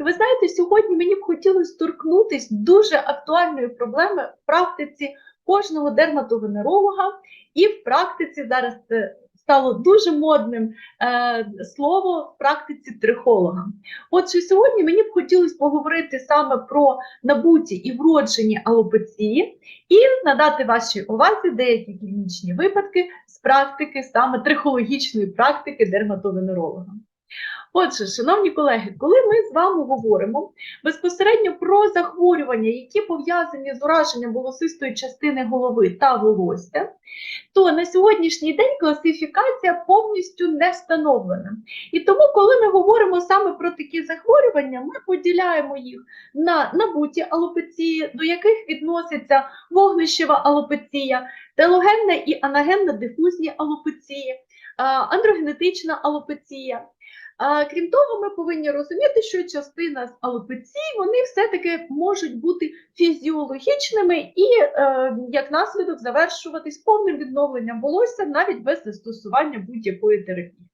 І ви знаєте, сьогодні мені б хотілося торкнутися дуже актуальної проблеми в практиці кожного дерматовенеролога, і в практиці зараз це стало дуже модним е, слово в практиці трихолога. Отже, сьогодні мені б хотілося поговорити саме про набуті і вроджені алопеції і надати вашій увазі деякі клінічні випадки з практики, саме трихологічної практики дерматовенеролога. Отже, шановні колеги, коли ми з вами говоримо безпосередньо про захворювання, які пов'язані з ураженням волосистої частини голови та волосся, то на сьогоднішній день класифікація повністю не встановлена. І тому, коли ми говоримо саме про такі захворювання, ми поділяємо їх на набуті алопеції, до яких відноситься вогнищева алопеція, телогенна і анагенна дифузні алопеції, андрогенетична алопеція. Крім того, ми повинні розуміти, що частина з алопецій вони все-таки можуть бути фізіологічними і, е, як наслідок, завершуватись повним відновленням волосся навіть без застосування будь-якої терапії.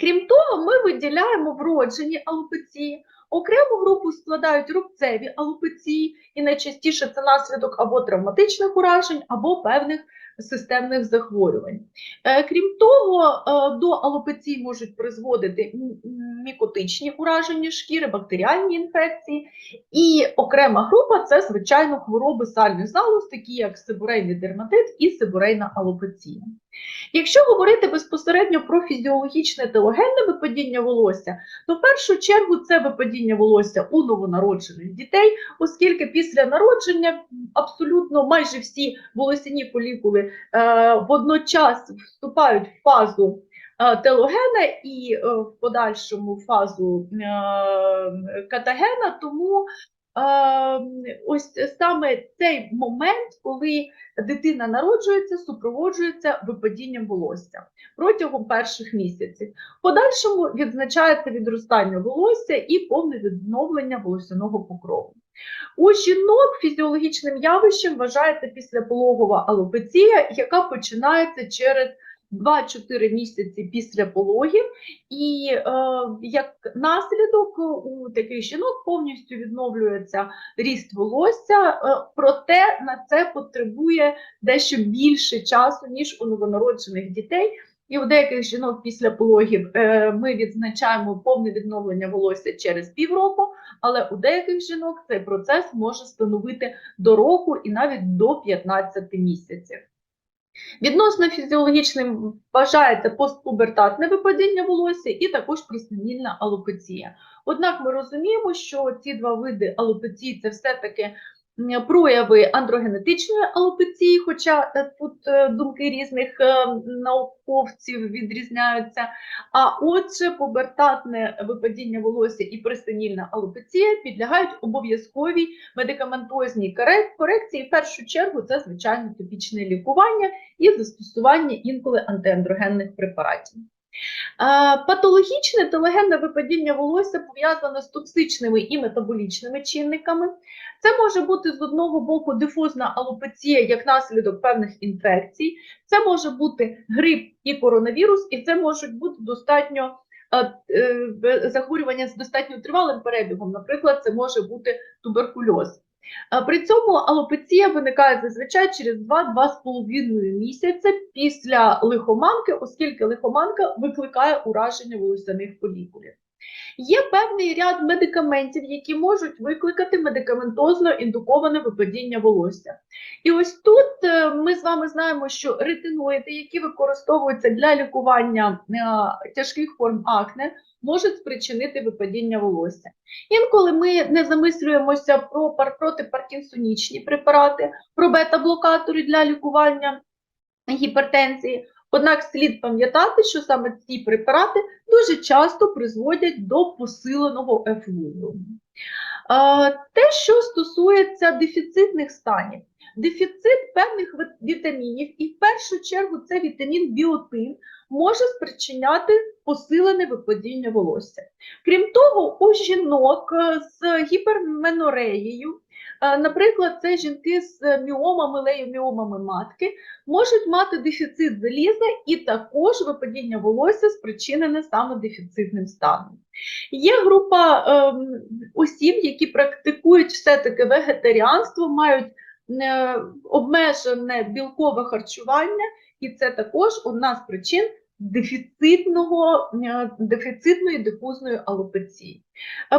Крім того, ми виділяємо вроджені алопеції. Окрему групу складають рубцеві алопеції, і найчастіше це наслідок або травматичних уражень, або певних системних захворювань. Е, Крім того, е, до алопеції можуть призводити мікотичні ураження шкіри, бактеріальні інфекції. І окрема група це, звичайно, хвороби сальних залоз, такі як сибурейний дерматит і сибурейна алопеція. Якщо говорити безпосередньо про фізіологічне телогенне випадіння волосся, то в першу чергу це випадіння волосся у новонароджених дітей, оскільки після народження абсолютно майже всі волосяні фолікули е, водночас вступають в фазу е, телогена і е, в подальшому фазу катагена, тому ось саме цей момент, коли дитина народжується, супроводжується випадінням волосся протягом перших місяців. Подальшому відзначається відростання волосся і повне відновлення волосяного покрову. У жінок фізіологічним явищем вважається післяпологова алопеція, яка починається через 2-4 місяці після пологів, і е, як наслідок у таких жінок повністю відновлюється ріст волосся, е, проте на це потребує дещо більше часу, ніж у новонароджених дітей. І у деяких жінок після пологів е, ми відзначаємо повне відновлення волосся через півроку, але у деяких жінок цей процес може становити до року і навіть до 15 місяців. Відносно фізіологічним вважається постпубертатне випадіння волосся і також проснівільна алопеція. Однак ми розуміємо, що ці два види алопеції це все-таки прояви андрогенетичної алопеції, хоча е, тут е, думки різних е, науковців відрізняються. А отже, пубертатне випадіння волосся і престенільна алопеція підлягають обов'язковій медикаментозній корекції. В першу чергу це звичайно топічне лікування і застосування інколи антиандрогенних препаратів. Патологічне телегенне випадіння волосся пов'язане з токсичними і метаболічними чинниками. Це може бути з одного боку дифузна алопеція як наслідок певних інфекцій, це може бути грип і коронавірус, і це можуть бути достатньо е, е, захворювання з достатньо тривалим перебігом. Наприклад, це може бути туберкульоз. Е, При цьому алопеція виникає зазвичай через 2-2,5 місяця після лихоманки, оскільки лихоманка викликає ураження волосяних фолікулів. Є певний ряд медикаментів, які можуть викликати медикаментозно індуковане випадіння волосся. І ось тут е, ми з вами знаємо, що ретиноїди, які використовуються для лікування е, тяжких форм акне, можуть спричинити випадіння волосся. Інколи ми не замислюємося про пар- протипаркінсонічні препарати, про бета-блокатори для лікування гіпертензії. Однак слід пам'ятати, що саме ці препарати дуже часто призводять до посиленого ефлугу. Е, Те, що стосується дефіцитних станів, дефіцит певних вітамінів, і в першу чергу це вітамін біотин, може спричиняти посилене випадіння волосся. Крім того, у жінок е, з гіперменореєю Наприклад, це жінки з міомами, леєміомами матки можуть мати дефіцит заліза і також випадіння волосся спричинене саме дефіцитним станом. Є група ем, осіб, які практикують все-таки вегетаріанство, мають е, обмежене білкове харчування, і це також одна з причин дефіцитного, е, дефіцитної дифузної алопеції.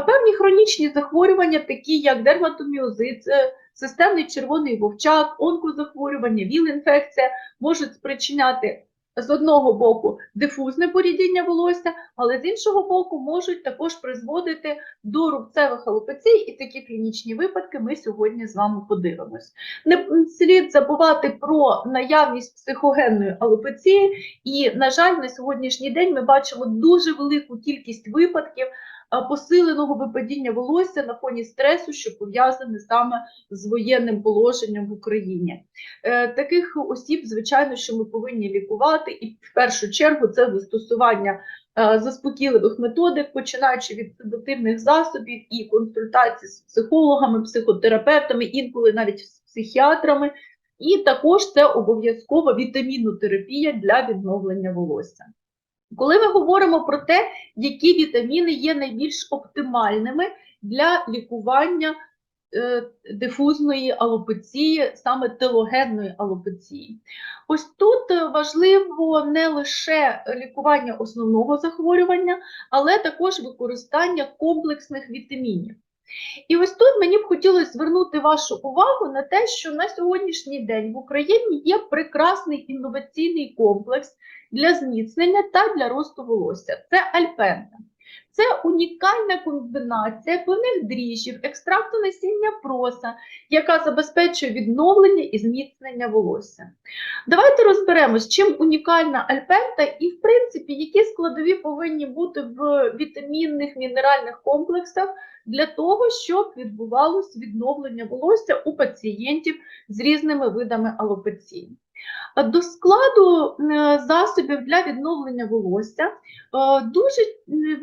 Певні хронічні захворювання, такі як дерматоміозит, е, системний червоний вовчак, онкозахворювання, ВІЛ-інфекція, можуть спричиняти з одного боку дифузне порідіння волосся, але з іншого боку можуть також призводити до рубцевих алопецій, і такі клінічні випадки ми сьогодні з вами подивимось. Не слід забувати про наявність психогенної алопеції, і, на жаль, на сьогоднішній день ми бачимо дуже велику кількість випадків посиленого випадіння волосся на фоні стресу, що пов'язане саме з воєнним положенням в Україні. Е, Таких осіб, звичайно, що ми повинні лікувати, і в першу чергу це застосування е, заспокійливих методик, починаючи від седативних засобів і консультацій з психологами, психотерапевтами, інколи навіть з психіатрами. І також це обов'язкова вітамінотерапія для відновлення волосся. Коли ми говоримо про те, які вітаміни є найбільш оптимальними для лікування е, дифузної алопеції, саме телогенної алопеції. Ось тут е, важливо не лише лікування основного захворювання, але також використання комплексних вітамінів. І ось тут мені б хотілося звернути вашу увагу на те, що на сьогоднішній день в Україні є прекрасний інноваційний комплекс для зміцнення та для росту волосся. Це альпента. Це унікальна комбінація певних дріжджів, екстракту насіння проса, яка забезпечує відновлення і зміцнення волосся. Давайте розберемось, чим унікальна альпента і, в принципі, які складові повинні бути в вітамінних мінеральних комплексах для того, щоб відбувалось відновлення волосся у пацієнтів з різними видами алопеції. До складу е, засобів для відновлення волосся е, дуже е,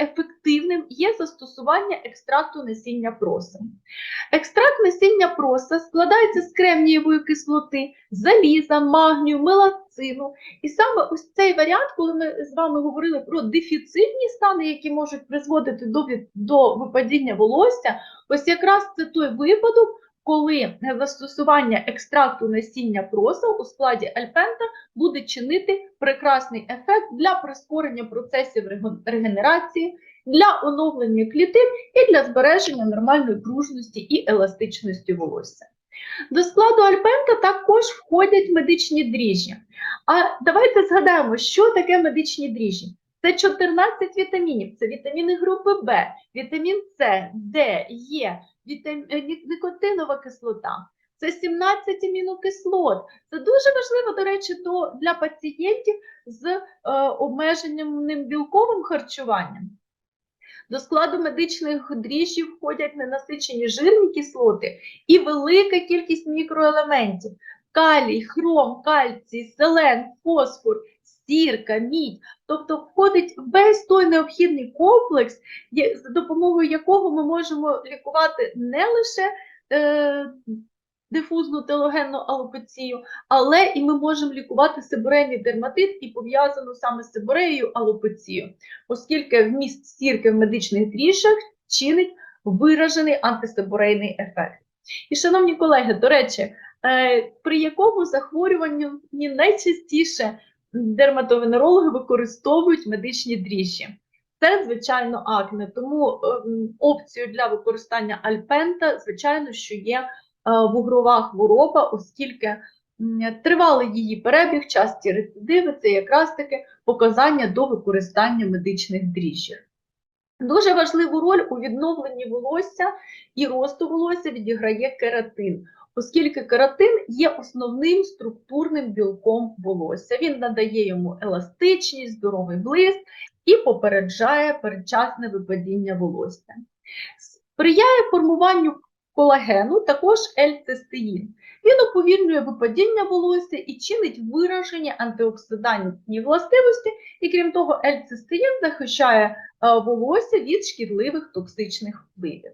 ефективним є застосування екстракту насіння проса. Екстракт насіння проса складається з кремнієвої кислоти, заліза, магнію, мелацину. І саме ось цей варіант, коли ми з вами говорили про дефіцитні стани, які можуть призводити до випадіння волосся, ось якраз це той випадок, коли застосування екстракту насіння проса у складі альпента буде чинити прекрасний ефект для прискорення процесів регенерації, для оновлення клітин і для збереження нормальної пружності і еластичності волосся. До складу альпента також входять медичні дріжджі. А давайте згадаємо, що таке медичні дріжджі. Це 14 вітамінів, це вітаміни групи В, вітамін С, Д, Е, е, ні- никотинова кислота. Це 17 амінокислот. Це дуже важливо, до речі, то для пацієнтів з е, обмеженим білковим харчуванням. До складу медичних дріжджів входять ненасичені жирні кислоти і велика кількість мікроелементів: калій, хром, кальцій, селен, фосфор, сірка, мідь. Тобто входить весь той необхідний комплекс, за допомогою якого ми можемо лікувати не лише е, дифузну телогенну алопецію, але і ми можемо лікувати сибирейний дерматит і пов'язану саме з сибиреєю алопецію, оскільки вміст сірки в медичних дріжджах чинить виражений антисибирейний ефект. І, шановні колеги, до речі, е, при якому захворюванні найчастіше дерматовенерологи використовують медичні дріжджі? Це, звичайно, акне, тому ем, опцією для використання альпента, звичайно, що є е, вугрова хвороба, оскільки тривалий її перебіг, часті рецидиви це якраз таки показання до використання медичних дріжджів. Дуже важливу роль у відновленні волосся і росту волосся відіграє кератин, оскільки кератин є основним структурним білком волосся. Він надає йому еластичність, здоровий блиск і попереджає передчасне випадіння волосся. Сприяє формуванню колагену також L-цистеїн. Він уповільнює випадіння волосся і чинить вираження антиоксидантні властивості, і крім того, L-цистеїн захищає е, волосся від шкідливих токсичних впливів.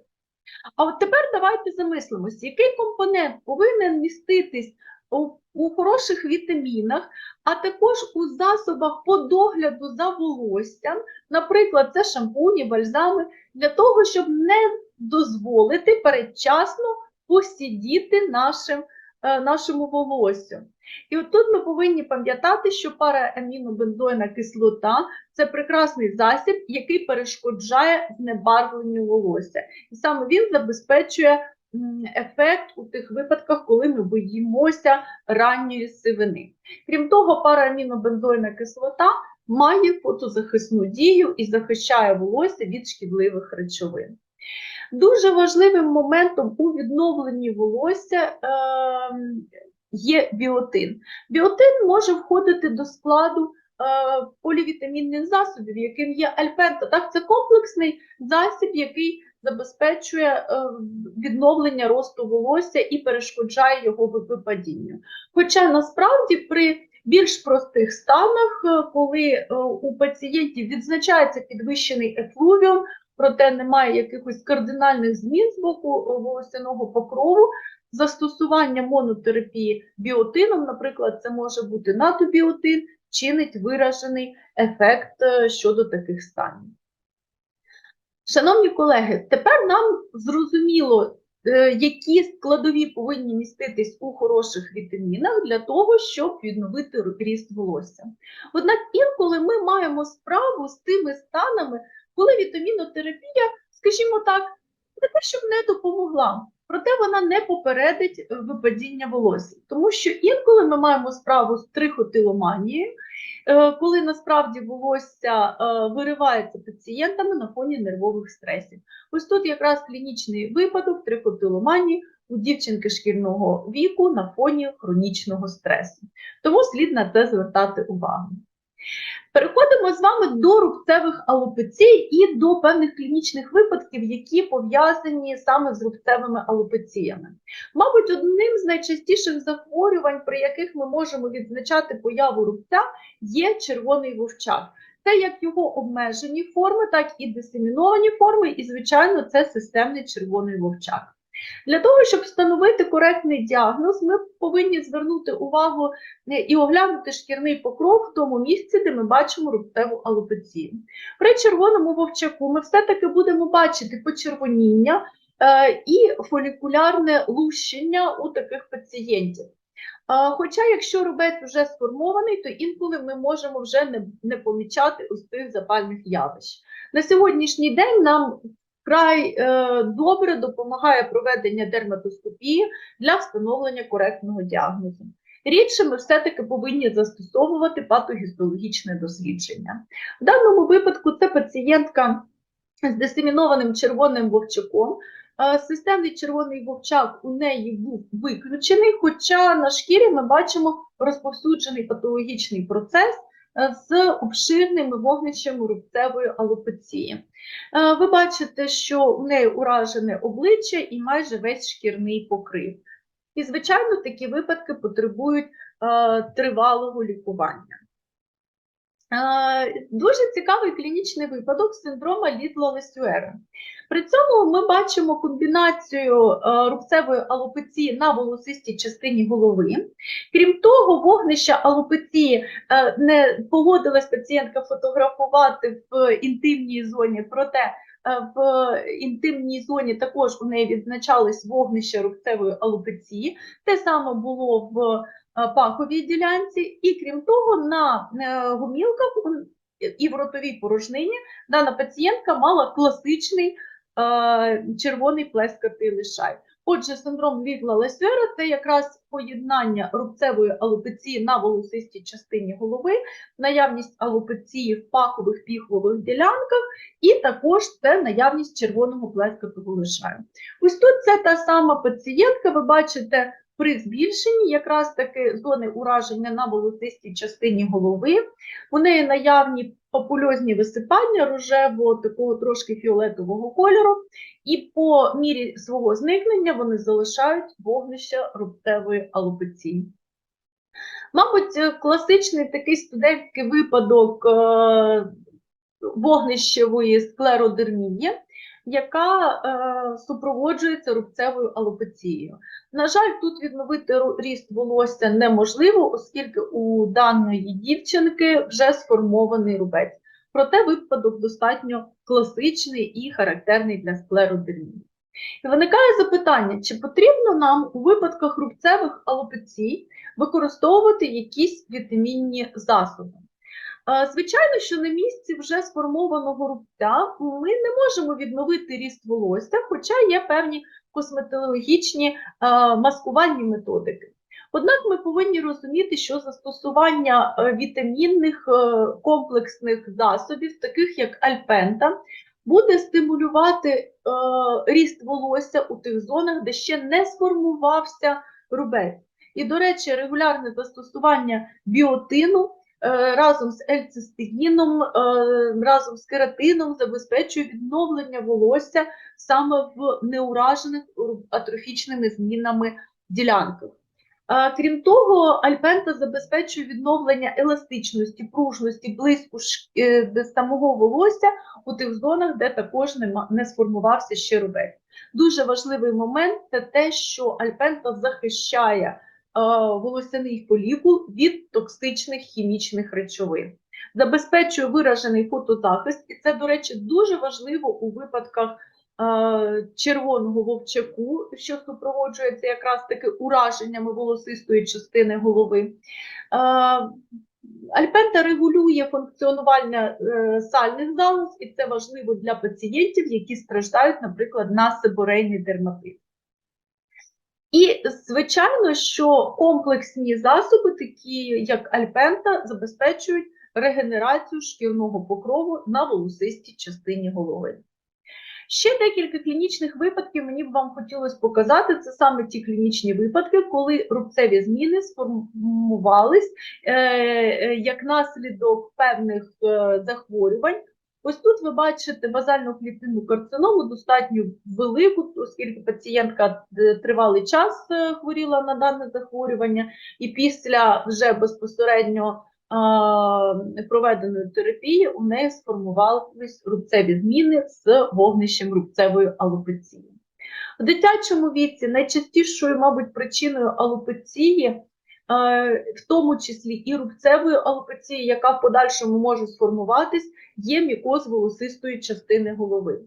А от тепер давайте замислимося, який компонент повинен міститись у, у хороших вітамінах, а також у засобах по догляду за волоссям, наприклад, це шампуні, бальзами, для того, щоб не дозволити передчасно посідіти нашим, нашому волоссю. І от тут ми повинні пам'ятати, що параамінобензойна кислота це прекрасний засіб, який перешкоджає знебарвленню волосся. І саме він забезпечує ефект у тих випадках, коли ми боїмося ранньої сивини. Крім того, параамінобензойна кислота має фотозахисну дію і захищає волосся від шкідливих речовин. Дуже важливим моментом у відновленні волосся ем, є біотин. Біотин може входити до складу е, полівітамінних засобів, яким є альпента. Так, це комплексний засіб, який забезпечує е, відновлення росту волосся і перешкоджає його випадінню. Хоча насправді при більш простих станах, е, коли у пацієнтів відзначається підвищений ефлувіум, проте немає якихось кардинальних змін з боку е, волосяного покрову, застосування монотерапії біотином, наприклад, це може бути натобіотин, чинить виражений ефект е, щодо таких станів. Шановні колеги, тепер нам зрозуміло, е, які складові повинні міститись у хороших вітамінах для того, щоб відновити ріст волосся. Однак інколи ми маємо справу з тими станами, коли вітамінотерапія, скажімо так, не те, щоб не допомогла, проте вона не попередить е, випадіння волосся. Тому що інколи ми маємо справу з трихотиломанією, е, коли насправді волосся е, виривається пацієнтами на фоні нервових стресів. Ось тут якраз клінічний випадок трихотиломанії у дівчинки шкільного віку на фоні хронічного стресу. Тому слід на це звертати увагу. Переходимо з вами до рубцевих алопецій і до певних клінічних випадків, які пов'язані саме з рубцевими алопеціями. Мабуть, одним з найчастіших захворювань, при яких ми можемо відзначати появу рубця, є червоний вовчак. Це як його обмежені форми, так і дисеміновані форми, і, звичайно, це системний червоний вовчак. Для того, щоб встановити коректний діагноз, ми повинні звернути увагу е, і оглянути шкірний покров в тому місці, де ми бачимо рубцеву алопецію. При червоному вовчаку ми все-таки будемо бачити почервоніння е, і фолікулярне лущення у таких пацієнтів. Е, Хоча, якщо рубець вже сформований, то інколи ми можемо вже не, помічати ось запальних явищ. На сьогоднішній день нам вкрай е, добре допомагає проведення дерматоскопії для встановлення коректного діагнозу. Рідше ми все-таки повинні застосовувати патогістологічне дослідження. В даному випадку це пацієнтка з дисемінованим червоним вовчаком. Е, Системний червоний вовчак у неї був виключений, хоча на шкірі ми бачимо розповсюджений патологічний процес з обширними вогнищами рубцевої алопеції. Е, Ви бачите, що у неї уражене обличчя і майже весь шкірний покрив. І, звичайно, такі випадки потребують е, тривалого лікування. Е, Дуже цікавий клінічний випадок синдрома лідла лесюера При цьому ми бачимо комбінацію е, рубцевої алопеції на волосистій частині голови. Крім того, вогнища алопеції е, не погодилась пацієнтка фотографувати в інтимній зоні, проте е, в інтимній зоні також у неї відзначались вогнища рубцевої алопеції. Те саме було в паховій ділянці, і крім того, на гомілках і в ротовій порожнині дана пацієнтка мала класичний червоний плескатий лишай. Отже, синдром лігла Лесюера – це якраз поєднання рубцевої алопеції на волосистій частині голови, наявність алопеції в пахових піхвових ділянках, і також це наявність червоного плескатого лишаю. Ось тут це та сама пацієнтка, ви бачите, при збільшенні якраз таки зони ураження на волосистій частині голови. У неї наявні папульозні висипання рожевого, такого трошки фіолетового кольору, і по мірі свого зникнення вони залишають вогнище рубцевої алопеції. Мабуть, класичний такий студентський випадок е, вогнищевої склеродермії. Яка е, супроводжується рубцевою алопецією. На жаль, тут відновити ріст волосся неможливо, оскільки у даної дівчинки вже сформований рубець. Проте випадок достатньо класичний і характерний для склеродермії. І виникає запитання, чи потрібно нам у випадках рубцевих алопецій використовувати якісь вітамінні засоби? Звичайно, що на місці вже сформованого рубця ми не можемо відновити ріст волосся, хоча є певні косметологічні маскувальні методики. Однак ми повинні розуміти, що застосування е, вітамінних е, комплексних засобів, таких як альпента, буде стимулювати е, ріст волосся у тих зонах, де ще не сформувався рубець. І, до речі, регулярне застосування біотину разом з ельцистеїном, е, разом з кератином забезпечує відновлення волосся саме в неуражених атрофічними змінами ділянках. Е, Крім того, альпента забезпечує відновлення еластичності, пружності, е, де самого волосся у тих зонах, де також не сформувався ще рубець. Дуже важливий момент це те, що альпента захищає волосяний фолікул від токсичних хімічних речовин. Забезпечує виражений фотозахист, і це, до речі, дуже важливо у випадках червоного вовчаку, що супроводжується якраз таки ураженнями волосистої частини голови. Альпента регулює функціонування е, сальних залоз, і це важливо для пацієнтів, які страждають, наприклад, на себорейний дерматит. І, звичайно, що комплексні засоби, такі як альпента, забезпечують регенерацію шкірного покрову на волосистій частині голови. Ще декілька клінічних випадків мені б вам хотілося показати. Це саме ті клінічні випадки, коли рубцеві зміни сформувались е, е, як наслідок певних е, захворювань. Ось тут ви бачите базальну клітинну карциному, достатньо велику, оскільки пацієнтка е, тривалий час е, хворіла на дане захворювання, і після вже безпосередньо проведеної терапії у неї сформувались рубцеві зміни з вогнищем рубцевої алопеції. В дитячому віці найчастішою, мабуть, причиною алопеції, в тому числі і рубцевої алопеції, яка в подальшому може сформуватись, є мікоз волосистої частини голови. Е,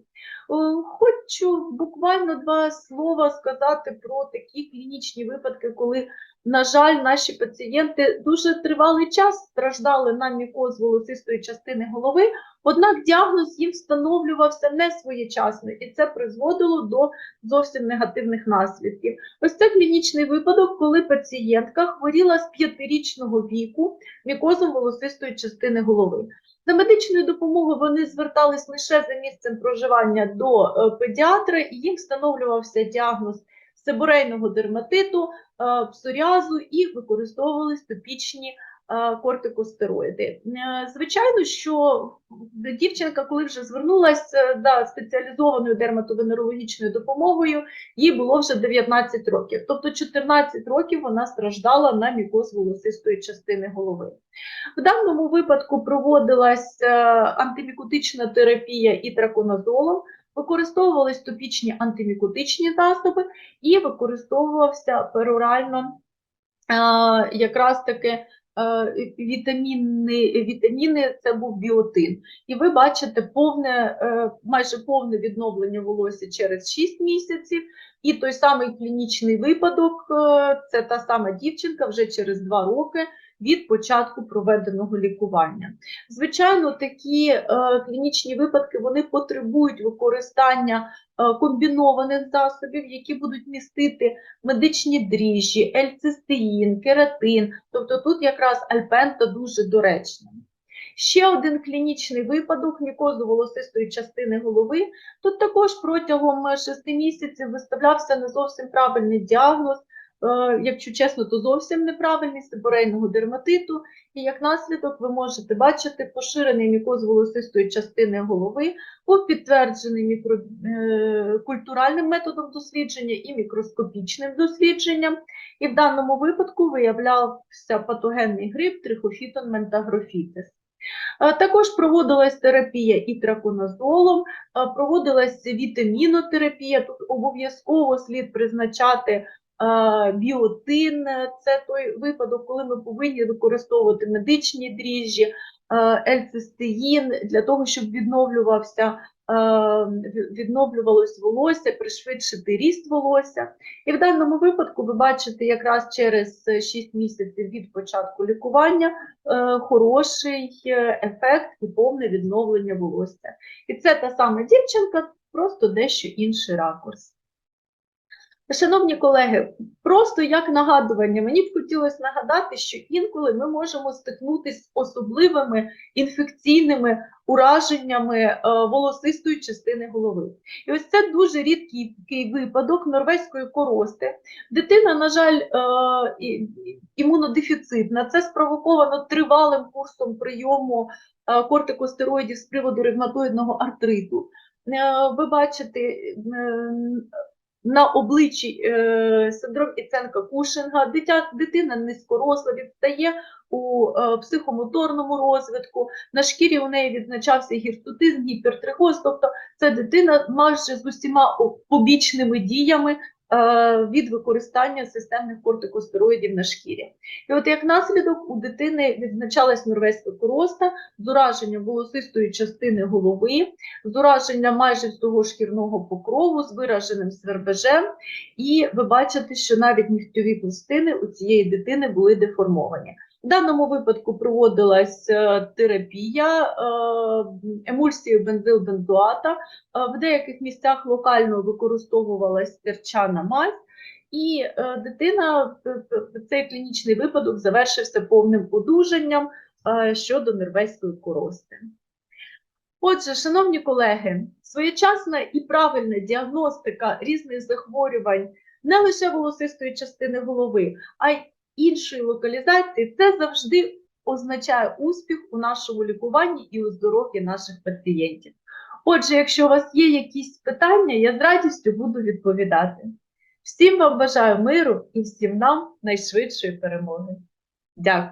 Хочу буквально два слова сказати про такі клінічні випадки, коли на жаль, наші пацієнти дуже тривалий час страждали на мікоз волосистої частини голови, однак діагноз їм встановлювався не своєчасно, і це призводило до зовсім негативних наслідків. Ось це клінічний випадок, коли пацієнтка хворіла з п'ятирічного віку мікозом волосистої частини голови. За медичною допомогою вони звертались лише за місцем проживання до е, педіатра, і їм встановлювався діагноз себорейного дерматиту, е, псоріазу і використовувались топічні кортикостероїди. Е, Звичайно, що дівчинка, коли вже звернулася за спеціалізованою дерматовенерологічною допомогою, їй було вже 19 років. Тобто 14 років вона страждала на мікоз волосистої частини голови. В даному випадку проводилась е, антимікотична терапія і траконазолом, використовувались топічні антимікотичні засоби і використовувався перорально е, якраз таки е, вітаміни, вітаміни, це був біотин. І ви бачите повне, е, майже повне відновлення волосся через 6 місяців. І той самий клінічний випадок, е, це та сама дівчинка вже через 2 роки від початку проведеного лікування. Звичайно, такі е, клінічні випадки вони потребують використання е, комбінованих засобів, які будуть містити медичні дріжджі, ельцистеїн, кератин. Тобто тут якраз альпента дуже доречна. Ще один клінічний випадок мікозу волосистої частини голови. Тут також протягом 6 місяців виставлявся не зовсім правильний діагноз, якщо чесно, то зовсім неправильний сиборейного дерматиту. І як наслідок ви можете бачити поширений мікоз волосистої частини голови, був підтверджений мікро, е, культуральним методом дослідження і мікроскопічним дослідженням. І в даному випадку виявлявся патогенний грип трихофітон ментагрофітис. Е, Також проводилась терапія і траконазолом, е, проводилась вітамінотерапія. Тут обов'язково слід призначати е, біотин. Це той випадок, коли ми повинні використовувати медичні дріжджі, ельцистеїн для того, щоб відновлювався. Відновлювалось волосся, пришвидшити ріст волосся. І в даному випадку ви бачите якраз через 6 місяців від початку лікування е, хороший е, ефект і повне відновлення волосся. І це та сама дівчинка, просто дещо інший ракурс. Шановні колеги, просто як нагадування, мені б хотілося нагадати, що інколи ми можемо стикнутися з особливими інфекційними ураженнями е, волосистої частини голови. І ось це дуже рідкий випадок норвезької корости. Дитина, на жаль, е, імунодефіцитна. Це спровоковано тривалим курсом прийому е, кортикостероїдів з приводу ревматоїдного артриту. Ви бачите на обличчі е, синдром Іценка Кушинга, дитя, дитина низькоросла, відстає у е, психомоторному розвитку, на шкірі у неї відзначався гіртутизм, гіпертрихоз, тобто це дитина майже з усіма побічними діями від використання системних кортикостероїдів на шкірі. І от як наслідок у дитини відзначалась норвезька короста з ураженням волосистої частини голови, з ураженням майже всього шкірного покрову, з вираженим свербежем, і ви бачите, що навіть нігтьові пластини у цієї дитини були деформовані. В даному випадку проводилась е, терапія е, емульсією бензилбензоата. Е, В деяких місцях локально використовувалась терчана мазь, і дитина, цей клінічний випадок завершився повним одужанням щодо нервезької корости. Отже, шановні колеги, своєчасна і правильна діагностика різних захворювань не лише волосистої частини голови, а й іншої локалізації, це завжди означає успіх у нашому лікуванні і у здоров'ї наших пацієнтів. Отже, якщо у вас є якісь питання, я з радістю буду відповідати. Всім вам бажаю миру і всім нам найшвидшої перемоги. Дякую.